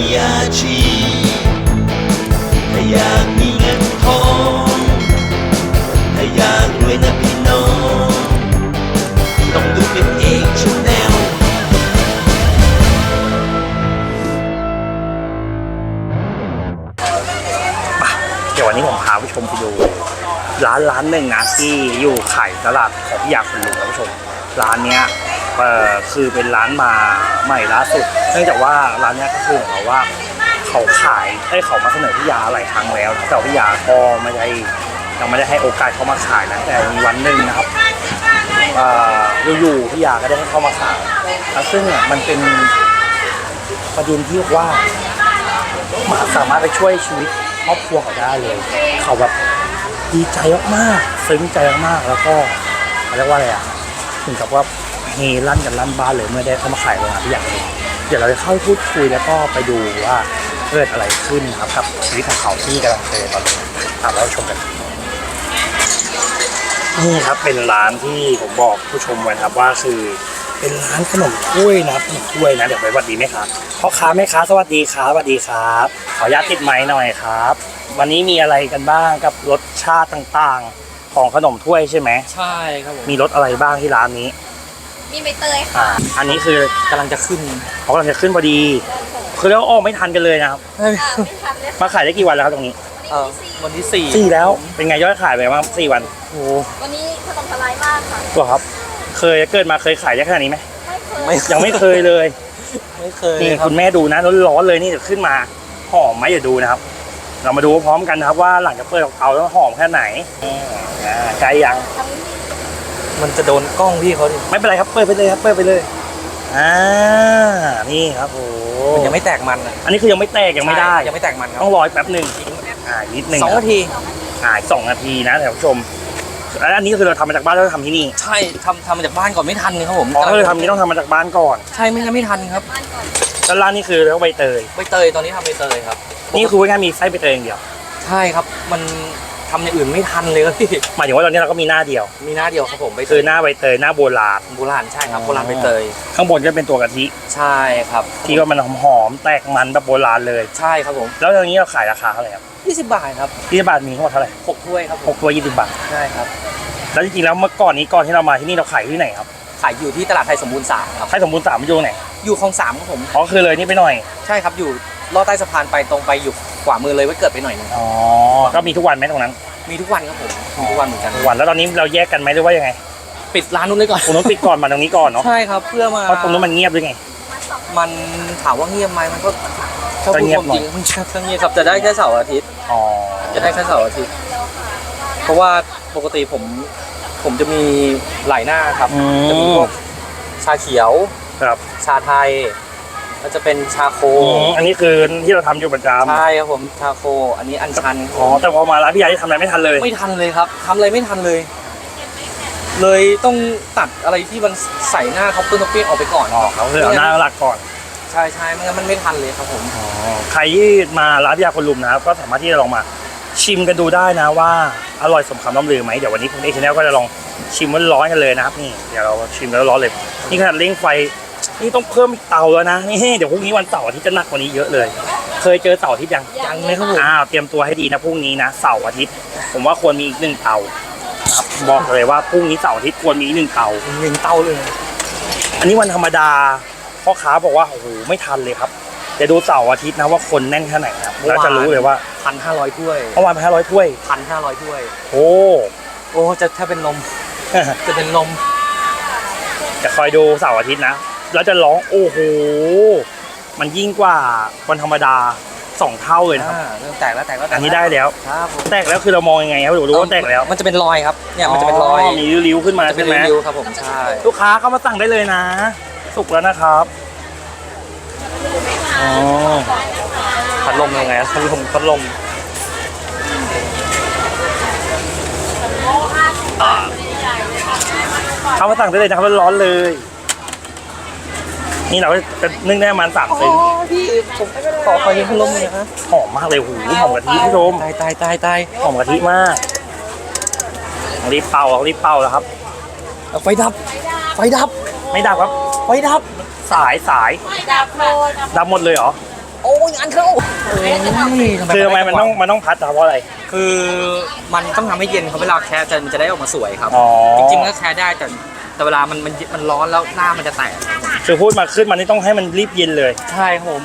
มีอาชีพถ้าอยากมีเงินทองถ้าอยากรวยนะพี่น้องต้องดูเป็นเอกชแนลเดี๋ยววันนี้ผมพาผู้ชมไปดู ร้านร้านหนึ่งนะที่อยู่ขายตลาดของพี่ยาคุณลุงนะผู้ชม ร้านเนี้ย เอ่อคือเป็นร้านมาใหม่ล่าสุด เนื่องจากว่าร้านเนี้ยก็คือเหมือนกับว่าเขาขายไอ้ยเขามาเสนอพี่ยาหลายครั้งแล้วแต่พี่ยาก็ไม่ได้ยังไม่ได้ให้โอกาสเขามาขายนะแต่มีวันหนึ่งนะครับเอ่ออยู่ๆพี่ยาก็ได้ให้เขามาขายแล้วซึ่งเนี่ยมันเป็นประเด็นที่ว่าสามารถไปช่วยชีวิตครอบครัวเขาได้เลย เขาแบบดีใจมากๆซึ้งใจมากๆแล้วก็เขาเรียกว่าอะไรอะถึงกับว่า เฮลั่นกันลั่นบ้านเลยเมื่อได้เข้ามาขายโรงงานที่อย่างนี้เดี๋ยวเราจะเข้าไปพูดคุยแล้วก็ไปดูว่าเกิดอะไรขึ้นนะครับกับชีวิตของเขาที่กำลังเจอตอนนี้ตามเราชมกันนี่ครับเป็นร้านที่ผมบอกผู้ชมไว้นะครับว่าคือเป็นร้านขนมถ้วยนะครับขนมถ้วยนะเดี๋ยวไปสวัสดีไหมครับพ่อค้าแม่ค้าสวัสดีครับสวัสดีครับ ขออนุญาตติดไม้หน่อยครับ วันนี้มีอะไรกันบ้างกับรสชาติต่างๆ ของขนมถ้วยใช่ไหมใช่ครับผมมีรสอะไรบ้างที่ร้านนี้ มีใบเตยอ่าค่ะ อันนี้คือกำลังจะขึ้นเขากำลังจะขึ้นพอดี คือเรียกว่าออกไม่ทันกันเลยนะครับ อ่าไม่ทันเลยมาขายได้กี่วันแล้วครับตรงนี้เออวันที่สี่สี่แล้ว เป็นไงยอดขายไปบ้างสี่วัน โอ้วันนี้ขนมสไลด์มากค่ะ ตัวครับ เคยเกิดมาเคยขายได้ขนาดนี้ไหม ไม่เคย ไม่ยังไม่เคยเลย ไม่เคยนี่ครับคุณแม่ดูนะร้อนๆเลยนี่เดี๋ยวขึ้นมาหอมไหมเดี๋ยวดูนะครับ เรามาดูพร้อมกันนะครับว่าหลังจากเปิดเตาแล้วหอมแค่ไหนอ่าใกล้ยัง มันจะโดนกล้องพี่เขาดิไม่เป็นไรครับเปิดไปเลยครับเปิดไปเลยอ่านี่ครับโอ้มันยังไม่แตกมันอะอันนี้คือยังไม่แตกยังไม่ได้ใช่ยังไม่แตกมันครับต้องรออีกแป๊บหนึ่งอ่าอีกนิดหนึ่งสองนาทีอ่าอีกสองนาทีนะท่านผู้ชมแล้วอันนี้คือเราทำมาจากบ้านแล้วเราทำที่นี่ใช่ทำทำมาจากบ้านก่อนไม่ทันครับผมอ๋อถ้าเราทำนี้ต้องทำมาจากบ้านก่อน ใช่ไม่งั้นไม่ทันครับบ้านก่อนแล้วร้านนี้คือแล้วใบเตยใบเตยตอนนี้ทำใบเตยครับ นี่คือว่าง่ายๆมีไส้ใบเตยอย่างเดียว ใช่ครับมัน ทำอย่างอื่นไม่ทันเลยครับพี่หมายถึงว่าตอนนี้เราก็มีหน้าเดียว มีหน้าเดียวครับผมใบเตคือยหน้าใบเตยหน้าโบราณ โบราณใช่ครับโบราณใบเตยข้างบนก็เป็นตัวกะทิใช่ครับที่ว่ามันหอมๆแตกมันแบบโบราณเลย ใช่ครับผมแล้วตรงนี้เราขายราคาเท่าไหร่ครับ20บาทครับยี่สิบบาทมีทั้งหมดเท่าไหร่หกถ้วยครับผหมกตัวยี่สิบบาทใช่ครับ แล้วจริงๆแล้วเมื่อก่อนนี้ก่อนที่เรามาที่นี่เราขายที่ไหนครับขายอยู่ที่ตลาดไทยสมบูรณ์สามครับไทยสมบูรณ์สามมันอยู่ตรงไหนอยู่คลองสามครับผมอ๋อคือเลยนี่ไปหน่อย ใช่ครับอยู่ ลอดใต้สะพานไปตรงไปอยู่ขวามือเลยไว้เกิดไปหน่อยหนึงอ๋อ ก็มีทุกวันไหมตรงนั้นมีทุกวันครับผมมีทุกวันเหมือนกันทุกวันแล้วตอนนี้เราแยกกันไหมหรือว่ายังไงปิดร้านนู้นเลยก่อนตรงนู้นปิดก่อนมาตรงนี้ก่อนเนาะใช่ครับ เพื่อมาเพราะตรงนู้นมันเงียบด้วยไง มันถามว่าเงียบไหมมันก็ถ้าก็พูดเงียคบวามหน่จอย ริงมันก็เงียบครับจะได้แค่เสาร์อาทิตย์ อ๋อจะได้แค่เสาร์อาทิตย์ เพราะว่าปกติผมผมจะมีหลายหน้าครับ อืจะมีมพวกชาเขียว ครับ ชาไทย แล้วจะเป็นชาโคอืมอันนี้คือที่เราทำอยู่ประจำใช่ครับผมชาโค อันนี้อัญชันอ๋อแต่พอมาร้านพี่ใหญ่ที่ทำอะไรไม่ทันเลย ไม่ทันเลยครับทำอะไรไม่ทันเลย เลยต้องตัดอะไรที่มันใส่หน้าท็อปปิ้งท็อปปิ้งออกไปก่อนอ๋อเขาคือเอาหน้าหลักก่อน ใช่ใช่ไม่งั้นมันไม่ทันเลยครับผมใครที่มาร้านพิยาคนลุมนะครับก็สามารถที่จะลองมาชิมกันดูได้นะว่าอร่อยสมคำล่ำลือไหมเดี๋ยววันนี้คุณเอชแนลก็จะลองชิมว่าร้อนกันเลยนะครับนี่เดี๋ยวเราชิมแล้วร้อนเลยนี่ขนาดเร่งไฟ นี่ต้องเพิ่มอีกเตาแล้วนะนี่เดี๋ยวพรุ่งนี้วันเสาร์อาทิตย์จะหนักกว่านี้เยอะเลย เคยเจอเสาร์อาทิตย์ยังยังเลยครับผมอ้าวเตรียมตัวให้ดีนะพรุ่งนี้นะเสาร์อาทิตย์ ผมว่าควรมีอีกหนึ่งเตานะครับบอกเลยว่าพรุ่งนี้เสาร์อาทิตย์ควรมีอีกหนึ่งเตาหนึ่งเต้าเลย อันนี้วันธรรมดาพ่อค้าบอกว่าโอ้โหไม่ทันเลยครับเดี๋ยวดูเสาร์อาทิตย์นะว่าคนแน่นแค่ไหนครับแล้วจะรู้เลยว่าพันห้าร้อยถ้วยเมื่อวานไปห้าร้อยถ้วยพันห้าร้อยถ้วย โอ้โอ้จะถ้าเป็นลมจะเป็นลมจะคอยดูเสาร์อาทิตย์นะ แล้วจะร้องโอ้โห มันยิ่งกว่าวันธรรมดาสองเท่าเลยนะครับ อ่าเริ่มแตกแล้วแตกแล้วแตกอันนี้ได้แล้ว ครับผมแตกแล้วคือเรามองยังไงครับเดี๋ยวรู้ว่าแตกแล้วมันจะเป็นรอยครับ เนี่ยมันจะเป็นรอยมีริ้วๆขึ้นมาจะเป็ใช่นไหมริ้วๆครับผมใช่ ลูกค้าเข้ามาสั่งได้เลยนะ สุกแล้วนะครับอ๋อพัดลมยังไงพัดลมพัดลมเข้ามาสั่งได้เลยนะครับร้อนๆเลย นี่เราก็จะนึ่งได้ประมาณสามเซนพี่ผมขอขอยืมพัดลมหน่อยนะหอมมากเลยหูหอมกะทิผู้ชมตายตายตายตายหอมกะทิมากรีบเป่ารีบเป่าแล้วครับเอาไฟดับ ไฟดับ ไม่ดับครับไฟดับสายสายดาบโคลนดับหมดเลยเหรอโอ้ยงานเข้าโอ้ยคือทำไมมันต้องมันต้องพัดอะเพราะอะไร คือมันต้องทำให้เย็นเขาเวลาแคสจะมันจะได้ออกมาสวยครับอ๋อจริงๆมันก็แคสได้แต่ แต่เวลามันมันมันร้อนแล้วหน้ามันจะแตกคือพูดมาขึ้นมันนี่ต้องให้มันรีบเย็นเลย ใช่ครับผม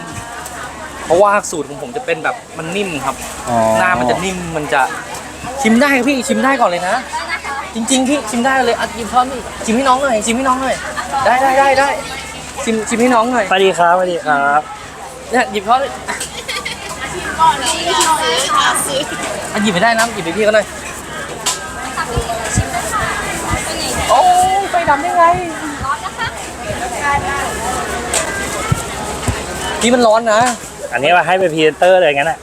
เพราะว่าสูตรของผมจะเป็นแบบมันนิ่มครับ อ๋อหน้ามันจะนิ่มมันจะชิมได้ครับพี่ชิมได้ก่อนเลยนะ จริงๆพี่ชิมได้เลยอะชิมพร้อมพี่ชิมให้น้องหน่อยชิมให้น้องหน่อยได้ได้ได้ได้ชิมชิมให้น้องหน่อยสวัสดีครับสวัสดีครับเนี่ยหยิบเขาเลยก่อนที่เราซื้อค่ะซื้ออะหยิบไม่ได้นะหยิบไปพี่เขา ดำได้ไงร้อนนะคะพี่มันร้อนนะ อันนี้ว่าให้เป็นพรีเซนเตอร์เลยงั้นอะ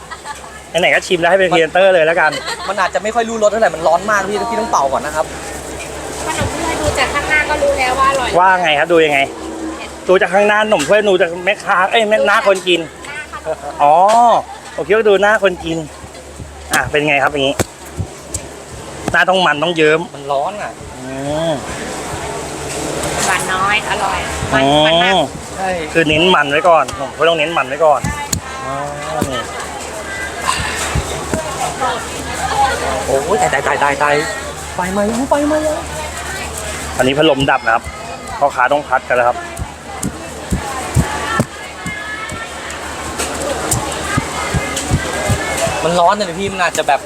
ไหนๆก็ชิมแล้วให้เป็นพรีเซนเตอร์เลยแล้วกัน มันอาจจะไม่ค่อยรู้รสเท่าไหร่มันร้อนมากพี่พี่ต้องเป่าก่อนนะครับขนมถ้วยดูจากข้างหน้าก็รู้แล้วว่าอร่อยว่าไงครับดูยังไง ดูจากข้างหน้าหนุ่มถ้วยดูจากแม่ค้าเอ้ยแม่หน้าคนกินอ๋อผมคิดว่าดูหน้าคนกิน อะเป็นไงครับอย่างนี้ หน้าต้องมันต้องเยิ้มมันร้อนอะอืมหวา นน้อยอร่อยอืมใช่คือเน้นมันไว้ก่อนผมก็ต้องเน้นมันไว้ก่อนอ๋อนี่โอ้ยตายตายตายตายตายไฟไหมายังไฟไหมายังอันนี้พัดลมดับนะครับพ่อค้าต้องพัดกันแล้วครับ มันร้อนเลยพี่มันอาจจะแบบ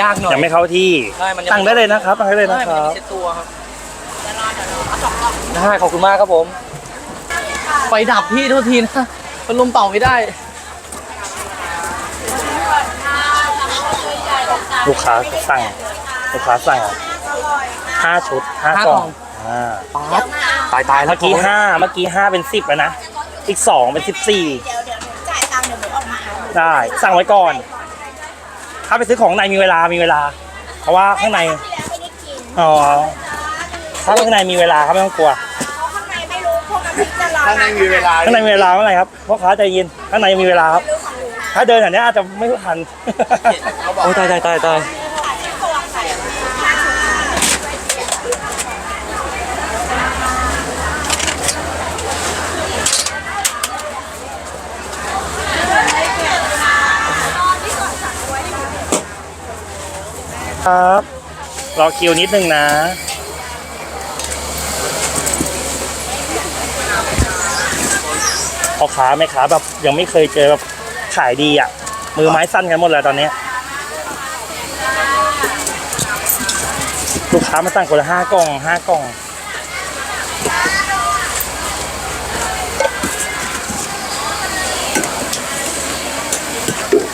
ยากหน่อยยังไม่เข้าที่ใช่มันยังตั้งได้เลยนะครับตั้งได้เลยนะใช่คมันรัยังบไม่เซ็ตตัวครับ ได้ขอบคุณมากครับผม ไฟดับพี่โทษทีนะพัดลมเป่าไม่ได้ ลูกค้าสั่ง ลูกค้าสั่งห้าชุดห้ากล่องอ่าป๊าบตายตายแล้วเมื่อกี้ห้าเมื่อกี้ห้าเป็นสิบแล้วนะ อีกสองเป็นสิบสี่เดี๋ยวเดี๋ยวหนูจ่ายตังค์เดี๋ยวหนูออกมาเอาได้สั่งไว้ก่อน ถ้าไปซื้อของในมีเวลามีเวลา เพราะว่าข้างในที่แล้วไม่ได้กินอ๋อ ถ้าข้างในมีเวลาครับไม่ต้องกลัวเพราะข้างในไม่รู้พวกน้ำพริกจะรอข้างในมีเวลาข้างในมีเวลาเมื่อไหร่ครับพ่อค้าใจเย็นข้างในมีเวลาครับรู้ของหนูนะถ้าเดินอันนี้อาจจะไม่ทันโอ้ตายตายตายตายครับ รอคิวนิดนึงนะ พ่อค้าแม่ค้าแบบยังไม่เคยเจอแบบขายดีอะ มือไม้สั้นกันหมดเลยตอนเนี้ยลูกค้ามาสั่งคนละห้ากล่องห้ากล่อง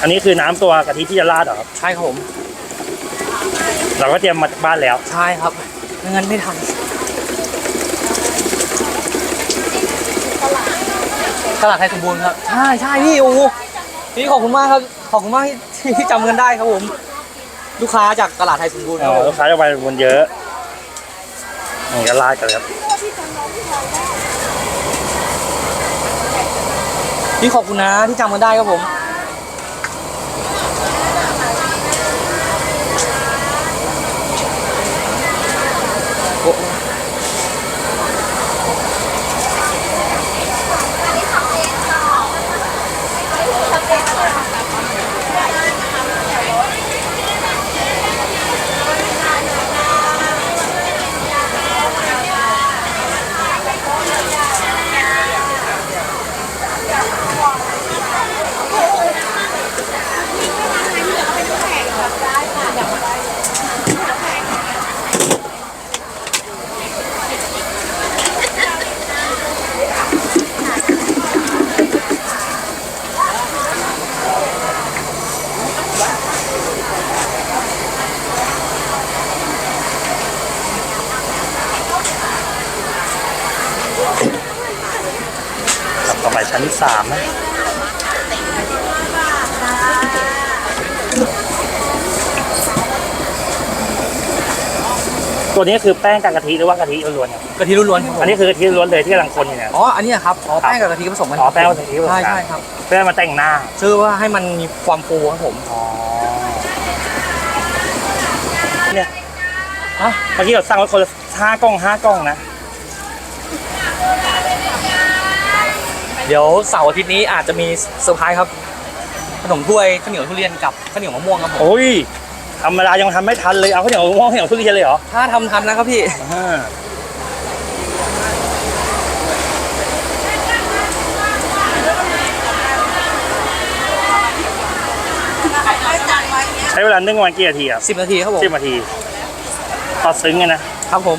อันนี้คือน้ำตัวกะทิที่จะราดเหรอครับ ใช่ครับผม เราก็เตรียมมาจากบ้านแล้ว ใช่ครับไม่งั้นไม่ทัน ตลาดไทยสมบูรณ์ครับ ใช่ใช่พี่โอ้โหพี่ขอบคุณมากครับ ขอบคุณมากที่ที่จำกันได้ครับผม ลูกค้าจากตลาดไทยสมบูรณ์ครับผลูมกค้าจะไปบนเยอะนี่ก็ราดกันครับพี่ขอบคุณนะที่จำกันได้ครับผม ต่อไปชั้นที่สามนะตัวนี้คือแป้งกับกะทิหรือว่ากะทิล้วนๆครับกะทิล้วนๆครับผมอันนี้คือกะทิล้วนเลยที่กำลังคนอยู่เนี่ย อ๋อ อันนี้ครับ อ๋อแป้งกับกะทิผสมกันอ๋อแป้งกับกะทิผสมกันใช่ใช่ครับเพื่อมาแต่งหน้า ชื่อว่าให้มันมีความฟูครับผมอ๋อเนี่ยอะเมื่อกี้เราสั่งไว้คนละห้ากล่องห้ากล่องนะ เดี๋ยวเสาร์อาทิตย์นี้อาจจะมีเซอร์ไพรส์ครับขนมถ้วยข้าวเหนียวทุเรียนกับข้าวเหนียวมะม่วงครับผมโอ้ยธรรมดายังทำไม่ทันเลยเอาข้าวเหนียวมะม่วงข้าวเหนียวทุเรียนเลยเหรอถ้าทำทันนะครับพี่อ่าใช้เวลานึ่งประมาณกี่นาทีครับ10นาทีครับผมสิบนาทีตอดซึ้งไงนะครับผม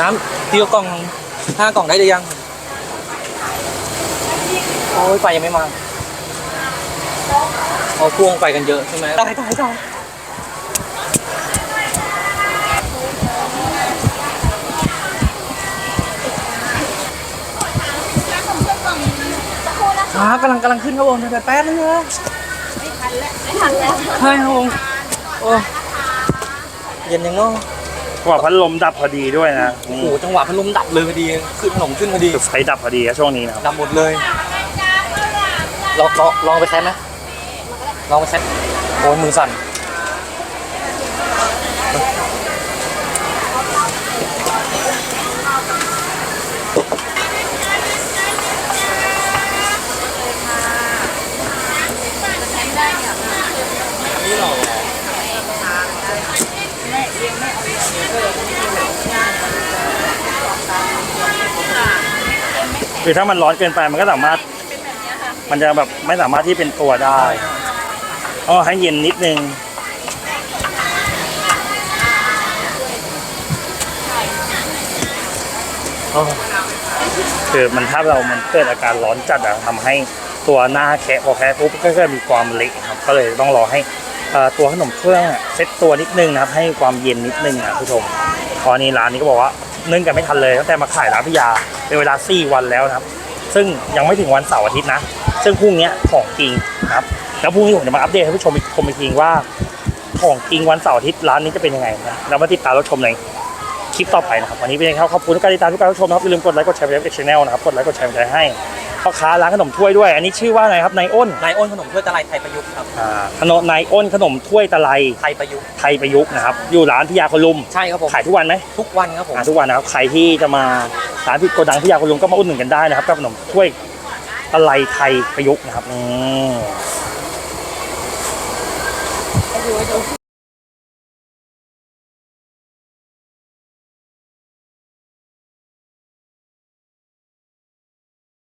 น้ำตีกล่องห้ากล่องได้หรือยัง โอ้ยไฟยังไม่มาเอาพ่วงไปกันเยอะใช่ไหมได้ได้ได้ครับกำลังกำลังขึ้นครับผมเดี๋ยวแป๊บนึงนะไม่ทันแล้วใช่ครับผมโอ้เย็นยังเนาะ กว่าพัดลมดับพอดีด้วยนะโอ้โหจังหวะพัดลมดับเลยพอดีขึ้นขนมขึ้นพอดีคือไฟดับพอดีครับช่วงนี้นะครับดับหมดเลยลองลองลองไปใช้ไหมลองไปใช้โอ้ยมือสั่น คือถ้ามันร้อนเกินไปมันก็สามารถมันจะแบบไม่สามารถที่เป็นตัวได้อ๋อให้เย็นนิดนึงโอ้คือมันถ้าเรามันเกิดอาการร้อนจัดอะทำให้ตัวหน้าแคะพอแคะปุ๊บก็จะมีความเละครับ ก็เลยต้องรอให้ตัวขนมเครื่องเซ็ตตัวนิดนึงนะครับ ให้ความเย็นนิดนึงนะคุณผู้ชมตอนนี้ร้านนี้ก็บอกว่า นึ่งกันไม่ทันเลยตั้งแต่มาขายร้านพิยาเป็นเวลา 4 วันแล้วนะครับ ซึ่งยังไม่ถึงวันเสาร์อาทิตย์นะ ซึ่งพรุ่งนี้ของจริงนะครับ แล้วพรุ่งนี้ผมจะมาอัปเดตให้ผู้ชมอีกชมอีกทีว่า ของจริงวันเสาร์อาทิตย์ร้านนี้จะเป็นยังไงนะเรามาติดตามรับชมในคลิปต่อไปนะครับวันนี้เป็นยังไงครับขอบคุณทุกการติดตามทุกการรับชมนะครับอย่าลืมกดไลค์กดแชร์ไปในช่องนะครับกดไลค์กดแชร์ใจให้ พ่อค้าร้านขนมถ้วยด้วย อันนี้ชื่อว่าอะไรครับนายอ้นนายอ้นขนมถ้วยตะไลไทยประยุกต์ครับอ่าขนมนายอ้นขนมถ้วยตะไลไทยประยุกต์ไทยประยุกต์นะครับอยู่ร้านพิยาคนลุมใช่ครับผมขายทุกวันไหมทุกวันครับผมอ่าทุกวันนะครับใครที่จะมาร้านพิโกดังพิยาคนลุมก็มาอุดหนุนกันได้นะครับกับขนมถ้วยตะไลไทยประยุกต์นะครับอืม